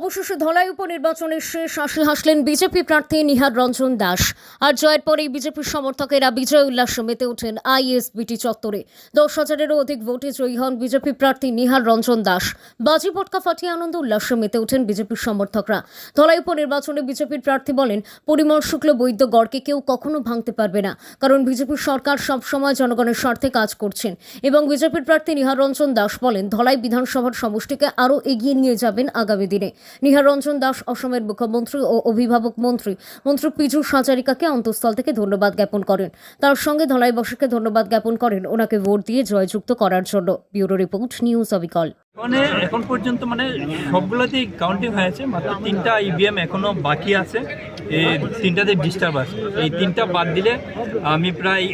অবশেষে ধলাই উপনির্বাচনের শেষ হাসি হাসলেন বিজেপি প্রার্থী নিহার রঞ্জন দাস। আর জয়ের পরেই বিজেপির সমর্থকেরা বিজয় উল্লাসে মেতে ওঠেন আইএসবিটি চত্বরে। দশ হাজারেরও অধিক ভোটে জয়ী হন বিজেপি প্রার্থী নিহার রঞ্জন দাস। বাজি পটকা ফাটিয়ে আনন্দ উল্লাসে মেতে ওঠেন বিজেপির সমর্থকরা। ধলাই উপনির্বাচনে বিজেপির প্রার্থী বলেন, পরিমল শুক্ল বৈদ্য গড়কে কেউ কখনো ভাঙতে পারবে না। কারণ বিজেপির সরকার সবসময় জনগণের স্বার্থে কাজ করছেন। এবং বিজেপির প্রার্থী নিহার রঞ্জন দাস বলেন, ধলাই বিধানসভার সমষ্টিকে আরও এগিয়ে নিয়ে যাবেন আগামী দিনে। নিহার রঞ্জন দাস অসমের মুখ্যমন্ত্রী ও অভিভাবক মন্ত্রী। মন্ত্রী পীযূষ হাজারিকাকে অন্তঃস্থল থেকে ধন্যবাদ জ্ঞাপন করেন। তার সঙ্গে ধলাইবাসীকে ধন্যবাদ জ্ঞাপন করেন। ওনাকে ভোট দিয়ে জয়যুক্ত করার জন্য। ব্যুরো রিপোর্ট, নিউজ অবিকল। মানে এখন পর্যন্ত মানে সবগুলোতেই কাউন্টিং হয়েছে মাত্র তিনটা ইভিএম এখনও বাকি আছে। এই তিনটাতে ডিস্টার্ব আছে। এই তিনটা বাদ দিলে আমি প্রায়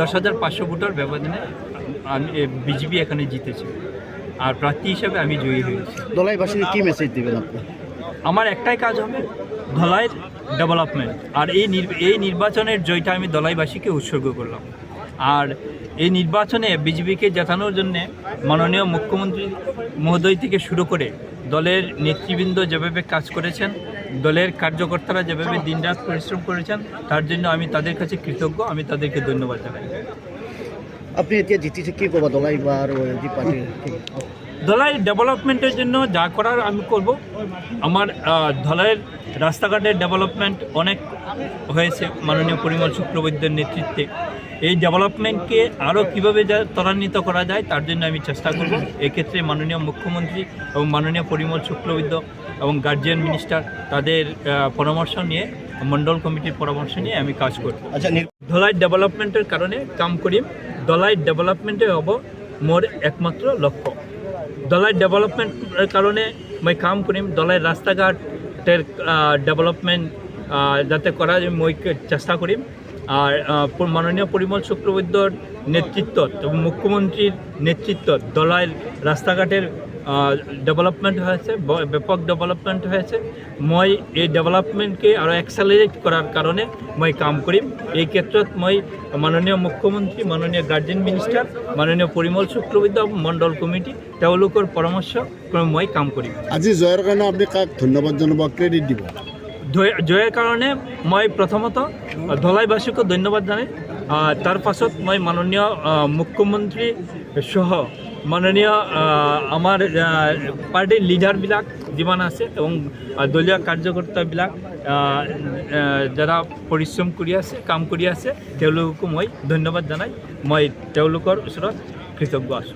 দশ হাজার পাঁচশো ভোটার ব্যবধানে আমি বিজেপি এখানে জিতেছি। আর প্রার্থী হিসাবে আমি জয়ী হয়েছি। দলাইবাসীকে কি মেসেজ দেবেন আপনি? আমার একটাই কাজ হবে ধলাইয়ের ডেভেলপমেন্ট আর এই এই নির্বাচনের জয়টা আমি দলাইবাসীকে উৎসর্গ করলাম। আর এই নির্বাচনে বিজেপিকে জেতানোর জন্যে মাননীয় মুখ্যমন্ত্রী মহোদয় থেকে শুরু করে দলের নেতৃবৃন্দ যেভাবে কাজ করেছেন দলের কার্যকর্তারা যেভাবে দিনরাত পরিশ্রম করেছেন তার জন্য আমি তাদের কাছে কৃতজ্ঞ। আমি তাদেরকে ধন্যবাদ জানাই। আপনি এতিয়া জিতিছে কি ক'ব দলাই বা আৰু যি পাৰ্টীৰ ধলাই ডেভেলপমেন্টের জন্য যা করার আমি করব। আমার আহ, ধলাইয়ের রাস্তাঘাটের ডেভেলপমেন্ট অনেক হয়েছে। মাননীয় পরিমল শুক্রবৈদ্যের নেতৃত্বে। এই ডেভেলপমেন্টকে আরও কীভাবে যা ত্বরান্বিত করা যায় তার জন্য আমি চেষ্টা করব। এক্ষেত্রে মাননীয় মুখ্যমন্ত্রী এবং মাননীয় পরিমল শুক্লবৈদ্য এবং গার্জিয়ান মিনিস্টার তাদের পরামর্শ নিয়ে মণ্ডল কমিটির পরামর্শ নিয়ে আমি কাজ করব। আচ্ছা ধলাই ডেভেলপমেন্টের কারণে কাম করিম ধলাই ডেভেলপমেন্টে হব মোর একমাত্র লক্ষ্য। ধলাই ডেভেলপমেন্টের কারণে মই কাম করিম। দলাই রাস্তাঘাটের ডেভেলপমেন্ট যাতে করা যায় মই চেষ্টা করিম। আর মাননীয় পরিমল শুক্রবৈদ্যর নেতৃত্ব এবং মুখ্যমন্ত্রীর নেতৃত্ব ধলাইয়ের রাস্তাঘাটের ডেভেলপমেন্ট হয়েছে ব্যাপক ডেভেলপমেন্ট হয়েছে। মই এই ডেভেলপমেন্টকে আরও এক্সেলারেট করার কারণে মই কাম কৰিম এই ক্ষেত্ৰত মই মাননীয় মুখ্যমন্ত্ৰী মাননীয় গাৰ্জেন মিনিষ্টাৰ মাননীয় পৰিমল শুক্লবৈদ্য মণ্ডল কমিটি, তেওঁলোকৰ পৰামৰ্শ মই কাম কৰিম আজি জয়ৰ কাৰণে আপুনি কাক ধন্যবাদ জনাব ক্ৰেডিট দিব? জয়ের কারণে মই প্রথমত ধলাইবাসীকে ধন্যবাদ জানাই। তার পাছত মই মাননীয় মুখ্যমন্ত্ৰী সহ মাননীয় আমাৰ পাৰ্টিৰ লিডাৰবিলাক যিমান আছে এবং দলীয় কাৰ্যকৰ্তাবিলাক যারা পৰিশ্ৰম কৰি আছে, কাম কৰি আছে, তেওঁলোককো মই ধন্যবাদ জনাই। মই তেওঁলোকৰ ওচৰত কৃতজ্ঞ আছোঁ।